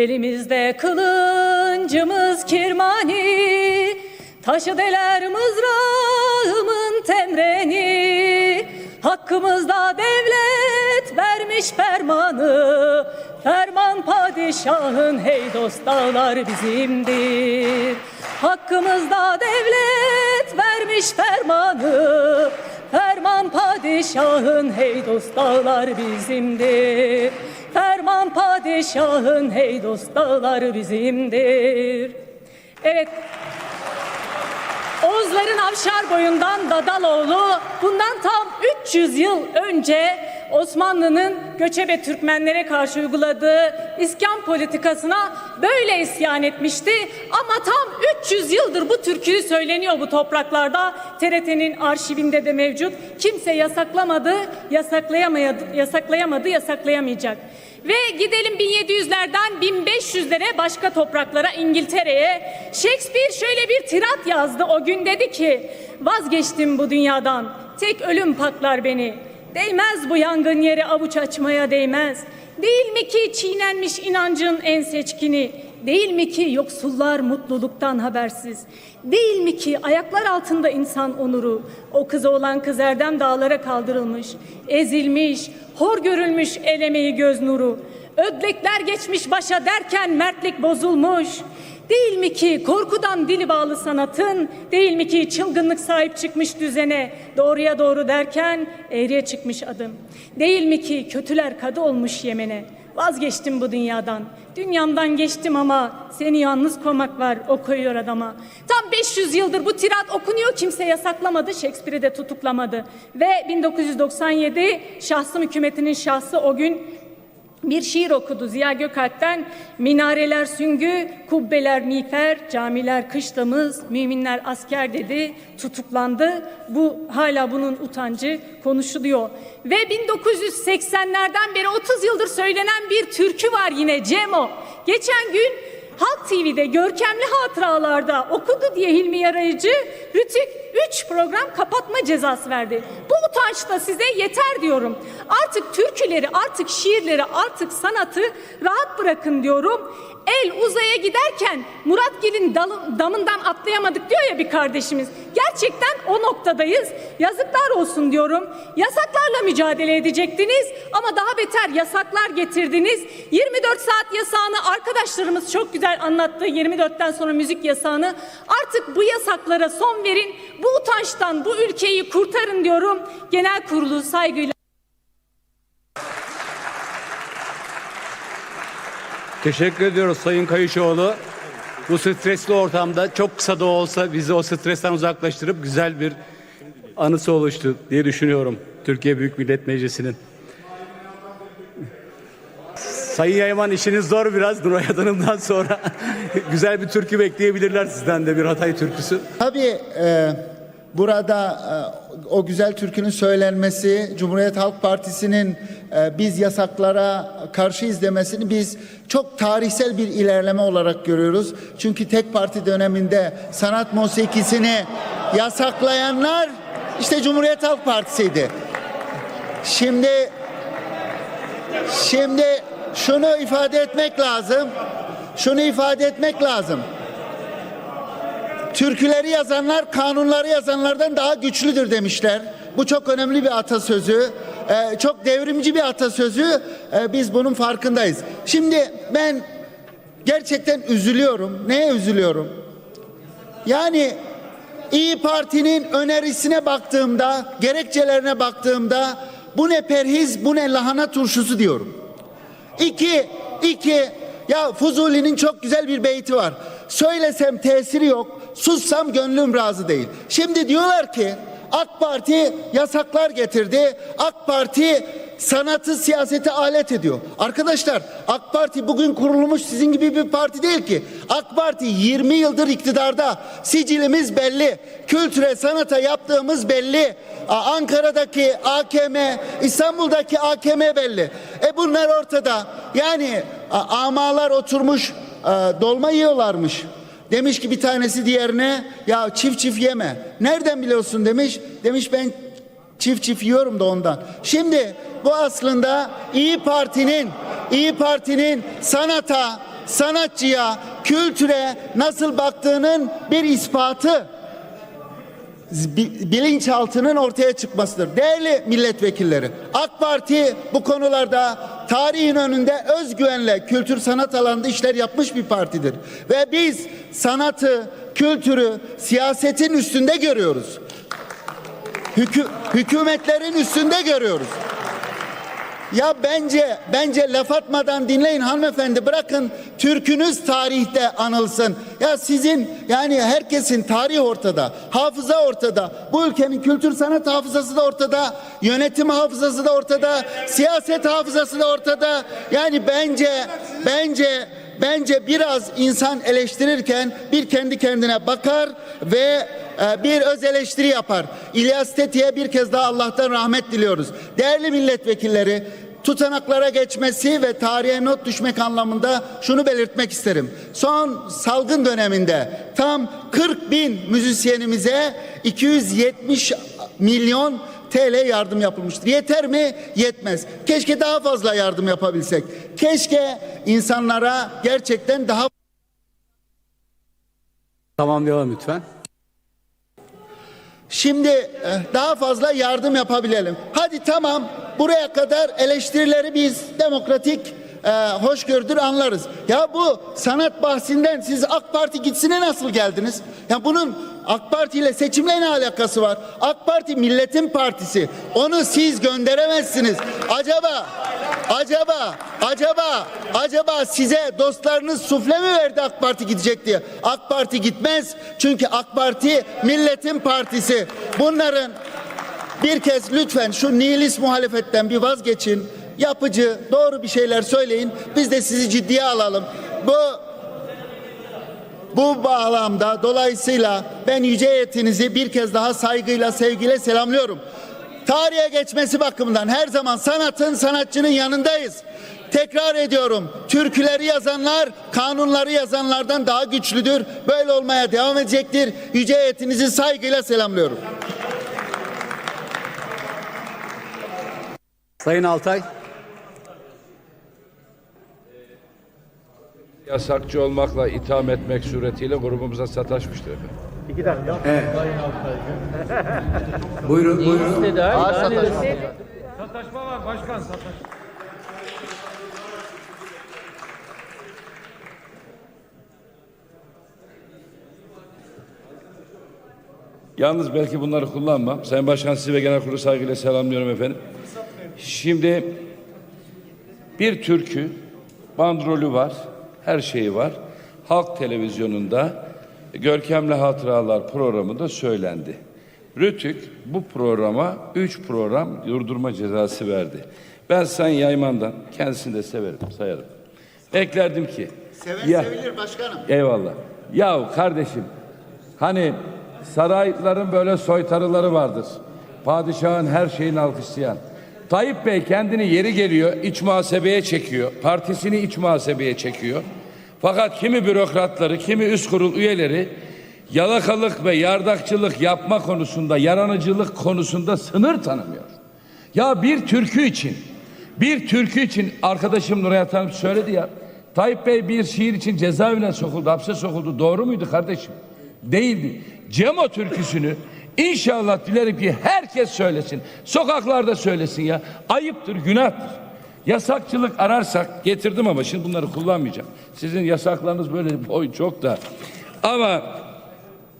Belimizde kılıncımız kirmani Taşı deler mızrağımın temreni. Hakkımızda devlet vermiş fermanı Ferman padişahın hey dost dağlar bizimdir. Hakkımızda devlet vermiş fermanı Ferman padişahın hey dost dağlar bizimdir Ferman padişahın hey dost dağlar bizimdir Evet Oğuzların Avşar boyundan Dadaloğlu bundan tam 300 yıl önce Osmanlı'nın göçebe Türkmenlere karşı uyguladığı iskan politikasına böyle isyan etmişti. Ama tam 300 yıldır bu türküyü söyleniyor bu topraklarda. TRT'nin arşivinde de mevcut. Kimse yasaklamadı, yasaklayamadı, yasaklayamadı, yasaklayamayacak. Ve gidelim 1700'lerden 1500'lere başka topraklara İngiltere'ye. Shakespeare şöyle bir tirat yazdı o gün dedi ki vazgeçtim bu dünyadan tek ölüm paklar beni. Değmez bu yangın yeri avuç açmaya değmez. Değil mi ki çiğnenmiş inancın en seçkini? Değil mi ki yoksullar mutluluktan habersiz? Değil mi ki ayaklar altında insan onuru? O kızı olan kız Erdem dağlara kaldırılmış, ezilmiş, hor görülmüş el emeği göz nuru. Ödlekler geçmiş başa derken mertlik bozulmuş. Değil mi ki korkudan dili bağlı sanatın, değil mi ki çılgınlık sahip çıkmış düzene, doğruya doğru derken eğriye çıkmış adım. Değil mi ki kötüler kadı olmuş Yemen'e, vazgeçtim bu dünyadan, dünyamdan geçtim ama seni yalnız koymak var o koyuyor adama. Tam 500 yıldır bu tirat okunuyor kimse yasaklamadı, Shakespeare'i de tutuklamadı. Ve 1997 şahsım hükümetinin şahsı o gün bir şiir okudu Ziya Gökalp'ten. Minareler süngü, kubbeler miğfer, camiler kışlamız, müminler asker dedi, tutuklandı. Bu hala bunun utancı konuşuluyor. Ve 1980'lerden beri 30 yıldır söylenen bir türkü var yine Cemo. Geçen gün Halk TV'de görkemli hatıralarda okudu diye Hilmi Yarayıcı Rütük 3 program kapatma cezası verdi. Da size yeter diyorum. Artık türküleri, artık şiirleri, artık sanatı rahat bırakın diyorum. El uzaya giderken Muratgil'in dalı- damından atlayamadık diyor ya bir kardeşimiz. Gerçekten o noktadayız. Yazıklar olsun diyorum. Yasaklarla mücadele edecektiniz ama daha beter yasaklar getirdiniz. 24 saat yasağını arkadaşlarımız çok güzel anlattı. 24'ten sonra müzik yasağını. Artık bu yasaklara son verin. Bu utançtan bu ülkeyi kurtarın diyorum. Genel kurulu saygıyla Teşekkür ediyoruz Sayın Kayışoğlu. Bu stresli ortamda çok kısa da olsa bizi o stresten uzaklaştırıp güzel bir anısı oluştu diye düşünüyorum Türkiye Büyük Millet Meclisi'nin. Sayın Yayman işiniz zor biraz Nuray Hanım'dan sonra. güzel bir türkü bekleyebilirler sizden de bir Hatay türküsü. Tabii e, burada e, o güzel türkünün söylenmesi, Cumhuriyet Halk Partisi'nin e, biz yasaklara karşıyız demesini biz çok tarihsel bir ilerleme olarak görüyoruz. Çünkü tek parti döneminde sanat musikisini yasaklayanlar işte Cumhuriyet Halk Partisi'ydi. Şimdi şimdi şunu ifade etmek lazım. Şunu ifade etmek lazım. Türküleri yazanlar kanunları yazanlardan daha güçlüdür demişler. Bu çok önemli bir atasözü. Ee, çok devrimci bir atasözü. Ee, biz bunun farkındayız. Şimdi ben gerçekten üzülüyorum. Neye üzülüyorum? Yani İyi Parti'nin önerisine baktığımda, gerekçelerine baktığımda bu ne perhiz, bu ne lahana turşusu diyorum. İki, iki, ya Fuzuli'nin çok güzel bir beyti var. Söylesem tesiri yok, sussam gönlüm razı değil. Şimdi diyorlar ki AK Parti yasaklar getirdi. AK Parti sanatı siyasete alet ediyor. Arkadaşlar AK Parti bugün kurulmuş sizin gibi bir parti değil ki. AK Parti 20 yıldır iktidarda. Sicilimiz belli. Kültüre, sanata yaptığımız belli. Ankara'daki AKM, İstanbul'daki AKM belli. E bunlar ortada. Yani amalar oturmuş dolma yiyorlarmış. Demiş ki bir tanesi diğerine ya çift çift yeme. Nereden biliyorsun demiş. Demiş ben çift çift yiyorum da ondan. Şimdi bu aslında İyi Parti'nin İyi Parti'nin sanata, sanatçıya, kültüre nasıl baktığının bir ispatı bilinçaltının ortaya çıkmasıdır. Değerli milletvekilleri, AK Parti bu konularda tarihin önünde özgüvenle kültür sanat alanında işler yapmış bir partidir. Ve biz sanatı, kültürü siyasetin üstünde görüyoruz. Hükü- hükümetlerin üstünde görüyoruz. Ya bence bence laf atmadan dinleyin hanımefendi bırakın türkünüz tarihte anılsın. Ya sizin yani herkesin tarih ortada, hafıza ortada. Bu ülkenin kültür sanat hafızası da ortada, yönetim hafızası da ortada, siyaset hafızası da ortada. Yani bence bence bence biraz insan eleştirirken bir kendi kendine bakar ve bir öz eleştiri yapar. İlyas Teti'ye bir kez daha Allah'tan rahmet diliyoruz. Değerli milletvekilleri tutanaklara geçmesi ve tarihe not düşmek anlamında şunu belirtmek isterim. Son salgın döneminde tam 40 bin müzisyenimize 270 milyon TL yardım yapılmıştır. Yeter mi? Yetmez. Keşke daha fazla yardım yapabilsek. Keşke insanlara gerçekten daha Tamamlayalım lütfen. Şimdi eh, daha fazla yardım yapabilelim. Hadi tamam buraya kadar eleştirileri biz demokratik e, hoşgörüdür anlarız. Ya bu sanat bahsinden siz AK Parti gitsine nasıl geldiniz? Ya bunun AK Parti ile seçimle ne alakası var? AK Parti milletin partisi. Onu siz gönderemezsiniz. Acaba acaba acaba acaba size dostlarınız sufle mi verdi AK Parti gidecek diye? AK Parti gitmez. Çünkü AK Parti milletin partisi. Bunların bir kez lütfen şu nihilist muhalefetten bir vazgeçin. Yapıcı, doğru bir şeyler söyleyin. Biz de sizi ciddiye alalım. Bu bu bağlamda dolayısıyla ben yüce heyetinizi bir kez daha saygıyla, sevgiyle selamlıyorum. Tarihe geçmesi bakımından her zaman sanatın, sanatçının yanındayız. Tekrar ediyorum. Türküleri yazanlar kanunları yazanlardan daha güçlüdür. Böyle olmaya devam edecektir. Yüce heyetinizi saygıyla selamlıyorum. Sayın Altay. Yasakçı olmakla itham etmek suretiyle grubumuza sataşmıştır efendim. Buyurun, buyurun. Yalnız belki bunları kullanmam. Sayın Başkan sizi ve genel kurulu saygıyla selamlıyorum efendim. Şimdi bir türkü bandrolü var, her şeyi var. Halk televizyonunda Görkemli Hatıralar programında söylendi. Rütük bu programa üç program durdurma cezası verdi. Ben Sayın Yayman'dan kendisini de severim, sayarım. Beklerdim ki Seven ya- sevilir başkanım. Eyvallah. Yahu kardeşim hani sarayların böyle soytarıları vardır. Padişahın her şeyini alkışlayan. Tayyip Bey kendini yeri geliyor iç muhasebeye çekiyor. Partisini iç muhasebeye çekiyor. Fakat kimi bürokratları, kimi üst kurul üyeleri yalakalık ve yardakçılık yapma konusunda, yaranıcılık konusunda sınır tanımıyor. Ya bir türkü için, bir türkü için arkadaşım Nuray Hanım söyledi ya. Tayyip Bey bir şiir için cezaevine sokuldu, hapse sokuldu. Doğru muydu kardeşim? Değildi. Cemo türküsünü inşallah dilerim ki herkes söylesin. Sokaklarda söylesin ya. Ayıptır, günahtır. Yasakçılık ararsak getirdim ama şimdi bunları kullanmayacağım. Sizin yasaklarınız böyle boy çok da. Ama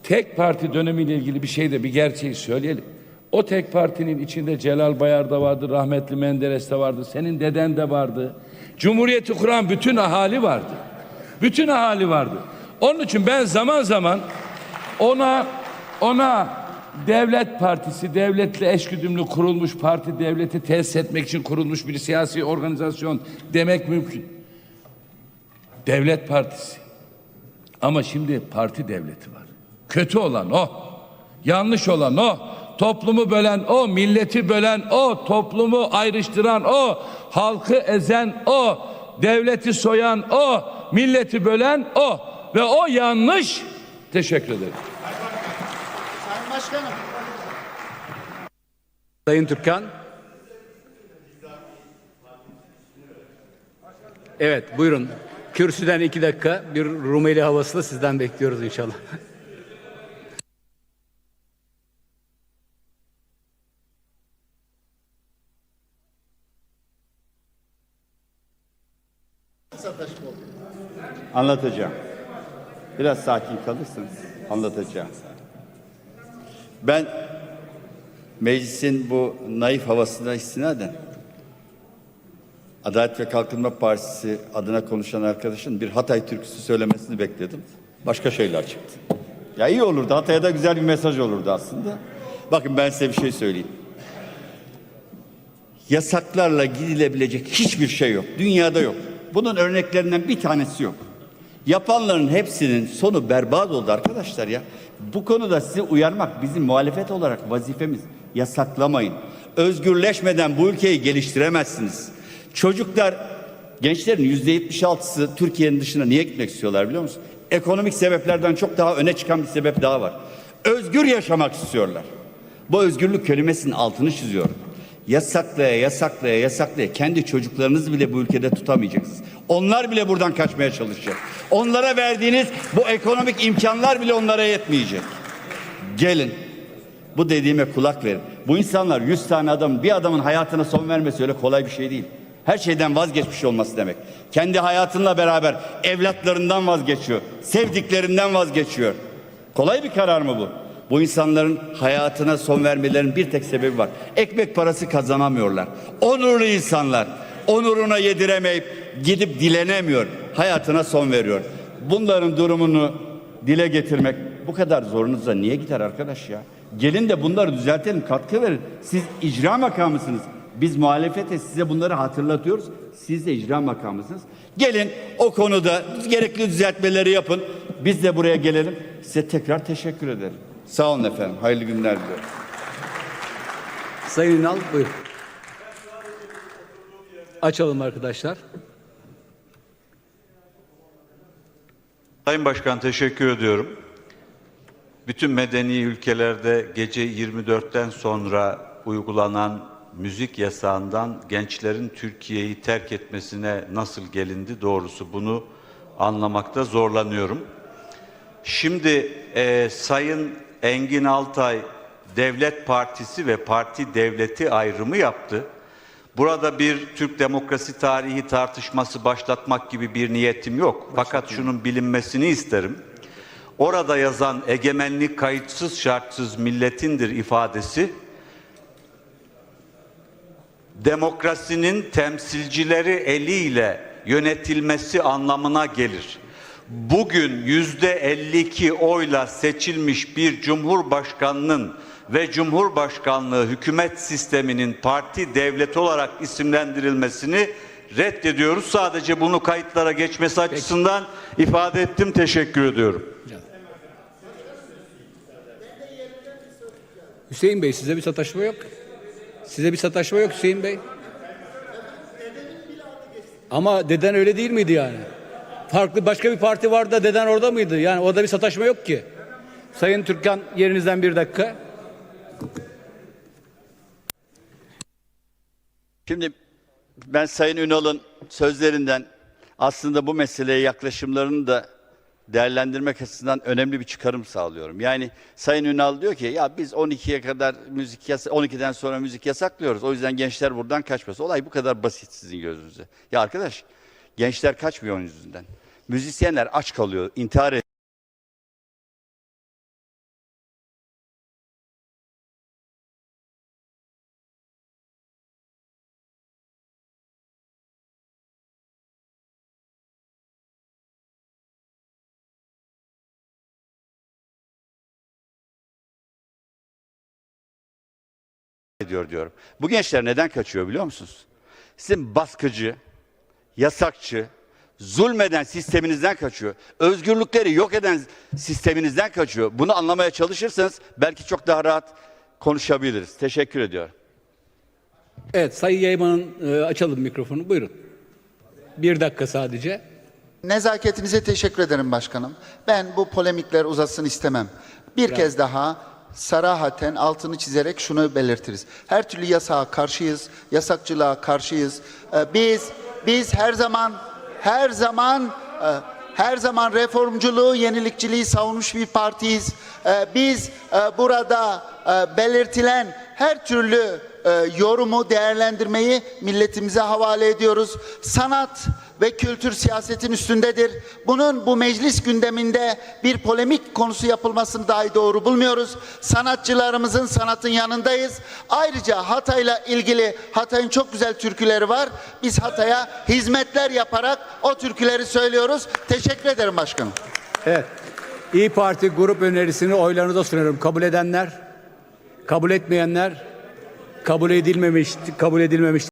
tek parti dönemiyle ilgili bir şey de bir gerçeği söyleyelim. O tek partinin içinde Celal Bayar da vardı, rahmetli Menderes de vardı, senin deden de vardı. Cumhuriyeti kuran bütün ahali vardı. Bütün ahali vardı. Onun için ben zaman zaman ona ona devlet partisi, devletle eşgüdümlü kurulmuş parti, devleti tesis etmek için kurulmuş bir siyasi organizasyon demek mümkün. Devlet partisi. Ama şimdi parti devleti var. Kötü olan o. Yanlış olan o. Toplumu bölen o, milleti bölen o, toplumu ayrıştıran o, halkı ezen o, devleti soyan o, milleti bölen o ve o yanlış. Teşekkür ederim. Başkanım. Sayın Türkan. Evet, buyurun. kürsüden iki dakika bir Rumeli havası da sizden bekliyoruz inşallah. Anlatacağım. Biraz sakin kalırsanız anlatacağım. Ben meclisin bu naif havasına istinaden Adalet ve Kalkınma Partisi adına konuşan arkadaşın bir Hatay türküsü söylemesini bekledim. Başka şeyler çıktı. Ya iyi olurdu. Hatay'a da güzel bir mesaj olurdu aslında. Bakın ben size bir şey söyleyeyim. Yasaklarla gidilebilecek hiçbir şey yok. Dünyada yok. Bunun örneklerinden bir tanesi yok. Yapanların hepsinin sonu berbat oldu arkadaşlar ya. Bu konuda sizi uyarmak bizim muhalefet olarak vazifemiz. Yasaklamayın. Özgürleşmeden bu ülkeyi geliştiremezsiniz. Çocuklar, gençlerin yüzde yetmiş altısı Türkiye'nin dışına niye gitmek istiyorlar biliyor musun? Ekonomik sebeplerden çok daha öne çıkan bir sebep daha var. Özgür yaşamak istiyorlar. Bu özgürlük kelimesinin altını çiziyorum. Yasaklaya, yasaklaya, yasaklaya kendi çocuklarınızı bile bu ülkede tutamayacaksınız. Onlar bile buradan kaçmaya çalışacak. Onlara verdiğiniz bu ekonomik imkanlar bile onlara yetmeyecek. Gelin. Bu dediğime kulak verin. Bu insanlar 100 tane adam bir adamın hayatına son vermesi öyle kolay bir şey değil. Her şeyden vazgeçmiş olması demek. Kendi hayatınla beraber evlatlarından vazgeçiyor. Sevdiklerinden vazgeçiyor. Kolay bir karar mı bu? Bu insanların hayatına son vermelerinin bir tek sebebi var. Ekmek parası kazanamıyorlar. Onurlu insanlar. Onuruna yediremeyip gidip dilenemiyor. Hayatına son veriyor. Bunların durumunu dile getirmek bu kadar zorunuza niye gider arkadaş ya? Gelin de bunları düzeltelim, katkı verin. Siz icra makamısınız. Biz muhalefete size bunları hatırlatıyoruz. Siz de icra makamısınız. Gelin o konuda gerekli düzeltmeleri yapın. Biz de buraya gelelim. Size tekrar teşekkür ederim. Sağ olun efendim. Hayırlı günler diliyorum. Sayın Ünal buyurun. Açalım arkadaşlar. Sayın Başkan teşekkür ediyorum. Bütün medeni ülkelerde gece 24'ten sonra uygulanan müzik yasağından gençlerin Türkiye'yi terk etmesine nasıl gelindi doğrusu bunu anlamakta zorlanıyorum. Şimdi e, Sayın Engin Altay Devlet Partisi ve Parti Devleti ayrımı yaptı. Burada bir Türk demokrasi tarihi tartışması başlatmak gibi bir niyetim yok. Fakat şunun bilinmesini isterim. Orada yazan egemenlik kayıtsız şartsız milletindir ifadesi demokrasinin temsilcileri eliyle yönetilmesi anlamına gelir. Bugün yüzde 52 oyla seçilmiş bir cumhurbaşkanının ve cumhurbaşkanlığı hükümet sisteminin parti devlet olarak isimlendirilmesini reddediyoruz. Sadece bunu kayıtlara geçmesi açısından ifade ettim. Teşekkür ediyorum. Hüseyin Bey size bir sataşma yok. Size bir sataşma yok Hüseyin Bey. Ama deden öyle değil miydi yani? Farklı başka bir parti vardı da deden orada mıydı? Yani orada bir sataşma yok ki. Sayın Türkan yerinizden bir dakika. Şimdi ben Sayın Ünal'ın sözlerinden aslında bu meseleye yaklaşımlarını da değerlendirmek açısından önemli bir çıkarım sağlıyorum. Yani Sayın Ünal diyor ki ya biz 12'ye kadar müzik yas 12'den sonra müzik yasaklıyoruz. O yüzden gençler buradan kaçmasın. Olay bu kadar basit sizin gözünüzde. Ya arkadaş gençler kaçmıyor onun yüzünden. Müzisyenler aç kalıyor, intihar ediyor. ediyor diyorum. Bu gençler neden kaçıyor biliyor musunuz? Sizin baskıcı, yasakçı, zulmeden sisteminizden kaçıyor. Özgürlükleri yok eden sisteminizden kaçıyor. Bunu anlamaya çalışırsanız belki çok daha rahat konuşabiliriz. Teşekkür ediyorum. Evet Sayın Yayman'ın e, açalım mikrofonu. Buyurun. Bir dakika sadece. Nezaketinize teşekkür ederim başkanım. Ben bu polemikler uzasın istemem. Bir kez daha sarahaten altını çizerek şunu belirtiriz. Her türlü yasağa karşıyız, yasakçılığa karşıyız. Ee, Biz biz her zaman her zaman e, her zaman reformculuğu, yenilikçiliği savunmuş bir partiyiz. E, Biz e, burada belirtilen her türlü yorumu, değerlendirmeyi milletimize havale ediyoruz. Sanat ve kültür siyasetin üstündedir. Bunun bu meclis gündeminde bir polemik konusu yapılmasını dahi doğru bulmuyoruz. Sanatçılarımızın sanatın yanındayız. Ayrıca Hatay'la ilgili Hatay'ın çok güzel türküleri var. Biz Hatay'a hizmetler yaparak o türküleri söylüyoruz. Teşekkür ederim başkanım. Evet. İyi Parti grup önerisini oylarınıza sunuyorum. Kabul edenler, kabul etmeyenler, kabul edilmemiş, kabul edilmemiş